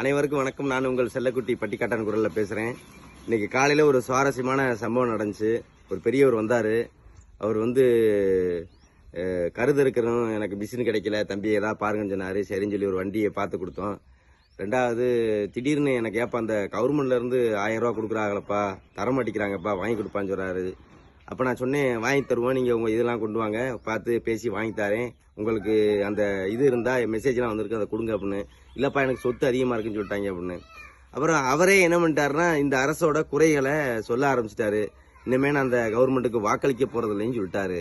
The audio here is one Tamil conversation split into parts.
அனைவருக்கும் வணக்கம். நான் உங்கள் செல்லக்குட்டி பட்டிக்காட்டான் குரலில் பேசுகிறேன் இன்றைக்கி காலையில் ஒரு சுவாரஸ்யமான சம்பவம் நடந்துச்சு. ஒரு பெரியவர் வந்தார். அவர் வந்து கருது இருக்கிறோம் எனக்கு மிஷின் கிடைக்கல. தம்பி ஏதாவது பாருங்கன்னு சொன்னார். சரின்னு சொல்லி ஒரு வண்டியை பார்த்து கொடுத்தோம். ரெண்டாவது திடீர்னு எனக்கு ஏப்பா அந்த கவர்மெண்ட்லேருந்து ஆயிரம் ரூபா கொடுக்குறாங்களப்பா. தர மாட்டேங்கிறாங்கப்பா வாங்கி கொடுப்பான்னு சொல்கிறாரு அப்போ நான் சொன்னேன் வாங்கி தருவோம் நீங்கள் உங்கள் இதெல்லாம் கொண்டு வாங்க. பார்த்து பேசி வாங்கி தரேன். உங்களுக்கு அந்த இது இருந்தால் மெசேஜ்லாம் வந்திருக்கு அதை கொடுங்க அப்படின்னு. இல்லைப்பா எனக்கு சொத்து அதிகமாக இருக்குன்னு சொல்லிட்டாங்க அப்படின்னு. அப்புறம் அவரே என்ன பண்ணிட்டாருன்னா இந்த அரசோட குறைகளை சொல்ல ஆரம்பிச்சிட்டாரு. இனிமே நான் அந்த கவர்மெண்ட்டுக்கு வாக்களிக்க போகிறதில்லைன்னு சொல்லிட்டாரு.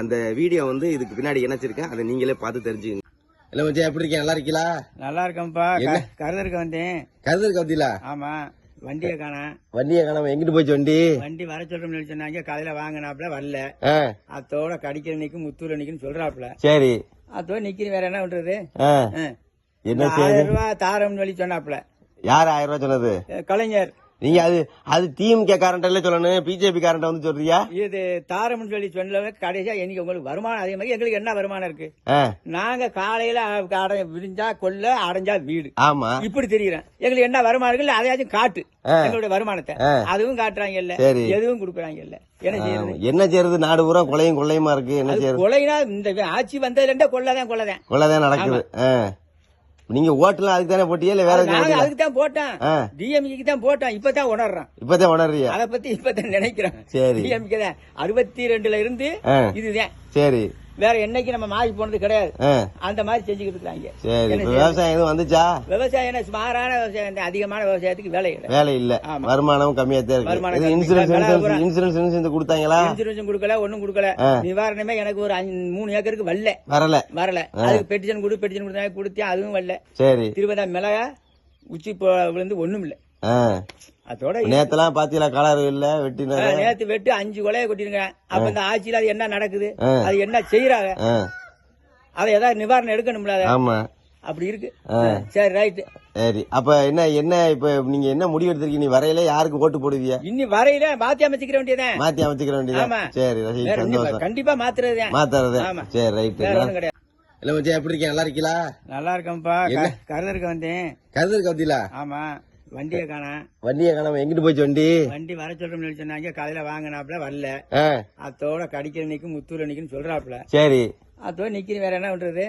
அந்த வீடியோ வந்து இதுக்கு பின்னாடி இணைச்சிருக்கேன். அதை நீங்களே பார்த்து தெரிஞ்சுக்கங்க. இல்லை மச்சான் எப்படி இருக்கீங்க? நல்லா இருக்கீங்களா? நல்லா இருக்கேன்ப்பா? கருதருக்கு வந்தேன். கருது கவுத்திலா ஆமா. வண்டியை காணேன் வண்டியை காணாம எங்கிட்டு போச்சு வண்டி? வண்டி வர சொல்றோம்னு சொன்னாங்க. காலையில வாங்கினாப்புல வரல. அத்தோட கடிக்கிற நிக்கும் முத்தூர் நிக்கும் சொல்றாப்புல. சரி. அத்தோட நிக்கிற வேற என்ன பண்றது. என்ன ஆயிரம் ரூபாய் தாரம்னு சொல்லி சொன்னாப்புல. யார் ஆயிரம் ரூபாய் சொன்னது? கலைஞர். நீங்க அது அது டிஎம்கே காரண்ட சொல்லணும். பிஜேபி காரண்ட வந்து சொல்றியா? இது தாரம்னு சொல்லி சொன்னவங்க கடைசியா என்னைக்கு உங்களுக்கு வருமானம் அதே மாதிரி எங்களுக்கு என்ன வருமானம் இருக்கு? நாங்க காலையில விரிஞ்சா கொல்ல அடைஞ்சா வீடு. ஆமா. இப்படி தெரியுறேன். எங்களுக்கு என்ன வருமானம் இருக்கு அதையாச்சும் காட்டு. எங்களுடைய வருமானத்தை. அதுவும் காட்டுறாங்க இல்ல. எதுவும் கொடுக்குறாங்க இல்ல என்ன செய்யறது? நாடு பூரா கொலையும் கொள்ளையுமா இருக்கு? என்ன செய்யறது? கொலைனா இந்த ஆட்சி வந்ததுல இருந்தே கொள்ளதான் கொள்ளதான் கொலைதான் நடக்குது. நீங்க ஓட்டுலாம் அதுக்கு தானே போட்டியா இல்ல வேற? அதுக்கு தான் போட்டோம் ஆ. டிஎம்கேக்கு தான் போட்டோம் இப்பதான் உணர்றோம் இப்பதான் உணர்றியா அத பத்தி இப்பதான் நினைக்கிறோம் சரி. டிஎம்கே தான் அறுபத்தி ரெண்டுல இருந்து. இதுதான் சரி வேற என்னைக்கு நம்ம மாறி போனது கிடையாது. அந்த மாதிரி செஞ்சுக்கிட்டு இருக்காங்க? விவசாயம் எதுவும் வந்துச்சா? விவசாயம் சுமாரான விவசாயம். அதிகமான விவசாயத்துக்கு வேலை இல்லை. வேலை இல்ல. வருமானம் கம்மியா. தான் இருக்கு. இன்சூரன்ஸ் இன்சூரன்ஸ் இன்சூரன்ஸ் இன்சூரன்ஸ் கொடுத்தாங்களா? இன்சூரன்ஸும் கொடுக்கல ஒண்ணும் கொடுக்கல. நிவாரணமே எனக்கு ஒரு மூணு ஏக்கருக்கு வரல. வரல. வரல. அதுக்கு பெட்டிஷன் கொடு பெட்டிஷன் கொடுத்தா கொடுத்தேன் அதுவும் வரல. சரி. திருப்பதா மிளகா உச்சி விழுந்து ஒண்ணும் இல்ல. அதோட நேத்தெல்லாம் பாத்தீங்களா கலர் இல்ல வெட்டின ஆ, நேத்து வெட்டு அஞ்சு கொலையை கொட்டிருங்க. அப்ப இந்த ஆட்சியில அது என்ன நடக்குது. அது என்ன செய்யறாங்க அதை ஏதாவது நிவாரணம் எடுக்கணும்ல ஆமா. அப்படி இருக்கு. சரி ரைட்டு சரி. அப்ப என்ன என்ன இப்ப நீங்க என்ன முடிவு எடுத்திருக்கீங்க? நீ வரையில யாருக்கு ஓட்டு போடுவிய? இன்னி வரையில மாத்தி அமைச்சுக்கிற வேண்டியதான் மாத்தி அமைச்சுக்கிற வேண்டியதா ஆமா. சரி. சந்தோஷம். கண்டிப்பா மாத்துறதுதான். மாத்தாரது ஆமா. சரி ரைட் வேற ஒண்ணும் கிடையாது. இல்ல மச்சான் எப்படி இருக்கீங்க? நல்லா இருக்கீங்களா? நல்லா இருக்கேன்ப்பா? கருதருக்கு வந்தேன். கருது கவுத்திலா ஆமா. வண்டியை காணேன் வண்டியை காணாம. எங்கிட்டு போச்சு வண்டி? வண்டி வர சொல்றோம்னு சொன்னாங்க. காலையில வாங்கினாப்புல வரல. அத்தோட கடிக்கிற நிக்கும் முத்தூர் நிக்கும் சொல்றாப்புல. சரி. அத்தோட நிக்கிற வேற என்ன பண்றது.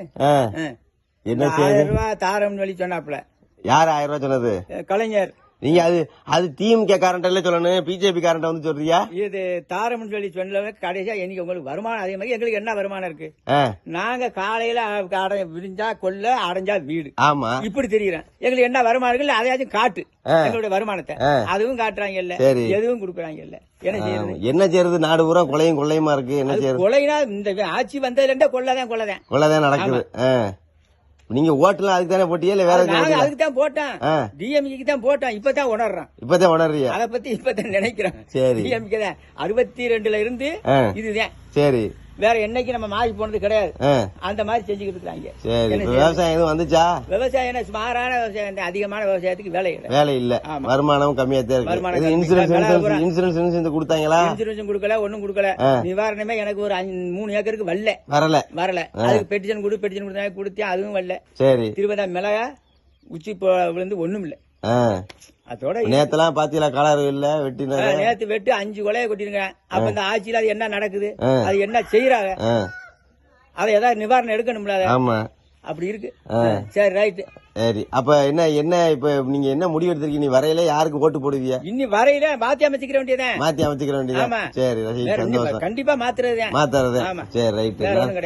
என்ன ஆயிரம் ரூபாய் தாரம்னு சொல்லி சொன்னாப்புல. யார் ஆயிரம் ரூபாய் சொன்னது? கலைஞர். நீங்க அது அது டிஎம்கே காரண்ட சொல்லணும். பிஜேபி காரண்ட வந்து சொல்றியா? இது தாரம்னு சொல்லி சொன்னவங்க கடைசியா என்னைக்கு உங்களுக்கு வருமானம் அதே மாதிரி எங்களுக்கு என்ன வருமானம் இருக்கு? நாங்க காலையில அடை விரிஞ்சா கொல்ல அடைஞ்சா வீடு. ஆமா. இப்படி தெரியுறேன். எங்களுக்கு என்ன வருமானம் இருக்கு அதையாச்சும் காட்டு. எங்களுடைய வருமானத்தை. அதுவும் காட்டுறாங்க இல்ல. எதுவும் கொடுக்குறாங்க இல்ல என்ன செய்யறது? நாடு பூரா கொலையும் கொள்ளையுமா இருக்கு. என்ன செய்யறது? கொலைனா இந்த ஆட்சி வந்ததுல இருந்தே கொள்ளதான் கொள்ளதான் கொலைதான் நடக்குது. நீங்க ஓட்டுலாம் அதுக்கு தானே போட்டியா இல்ல வேற? அதுக்கு தான் போட்டோம் ஆ. டிஎம்கேக்கு தான் போட்டோம் இப்பதான் உணர்றோம் இப்பதான் உணர்றியா அத பத்தி இப்பதான் நினைக்கிறோம் சரி. டிஎம்கே தான் அறுபத்தி ரெண்டுல இருந்து. இதுதான் சரி வேற என்னைக்கு நம்ம மாறி போனது கிடையாது. அந்த மாதிரி செஞ்சுக்கிட்டு இருக்காங்க? விவசாயம் எதுவும் வந்துச்சா விவசாயம் என்ன சுமாரான விவசாயம். அதிகமான விவசாயத்துக்கு வேலை இல்லை வேலை இல்ல. வருமானம் கம்மியா தான் இருக்கு. இன்சூரன்ஸ் இன்சூரன்ஸ் இன்சூரன்ஸ் இன்சூரன்ஸ் கொடுத்தாங்களா இன்சூரன்ஸும் கொடுக்கல ஒண்ணும் கொடுக்கல. நிவாரணமே எனக்கு ஒரு மூணு ஏக்கருக்கு வரல வரல வரல அதுக்கு பெட்டிஷன் கொடு பெட்டிஷன் கொடுத்தா கொடுத்தேன் அதுவும் வரல சரி திருப்பதா மிளகா உச்சி விழுந்து ஒண்ணும் இல்ல. அதோட நேத்தெல்லாம் பாத்தீங்களா கலர் இல்ல வெட்டின ஆ, நேத்து வெட்டு அஞ்சு கொலையை கொட்டிருங்க. அப்ப இந்த ஆட்சியில அது என்ன நடக்குது. அது என்ன செய்யறாங்க. அதை ஏதாவது நிவாரணம் எடுக்கணும்ல ஆமா. அப்படி இருக்கு. சரி ரைட்டு சரி அப்ப என்ன என்ன இப்ப நீங்க என்ன முடிவு எடுத்திருக்கீங்க? நீ வரையில யாருக்கு ஓட்டு போடுவிய? இன்னி வரையில மாத்தி அமைச்சுக்கிற வேண்டியதான் மாத்தி அமைச்சுக்கிற வேண்டியதா ஆமா. சரி. சந்தோஷம். கண்டிப்பா மாத்துறதுதான் மாத்தாரது ஆமா. சரி ரைட் வேற ஒண்ணும் கிடையாது.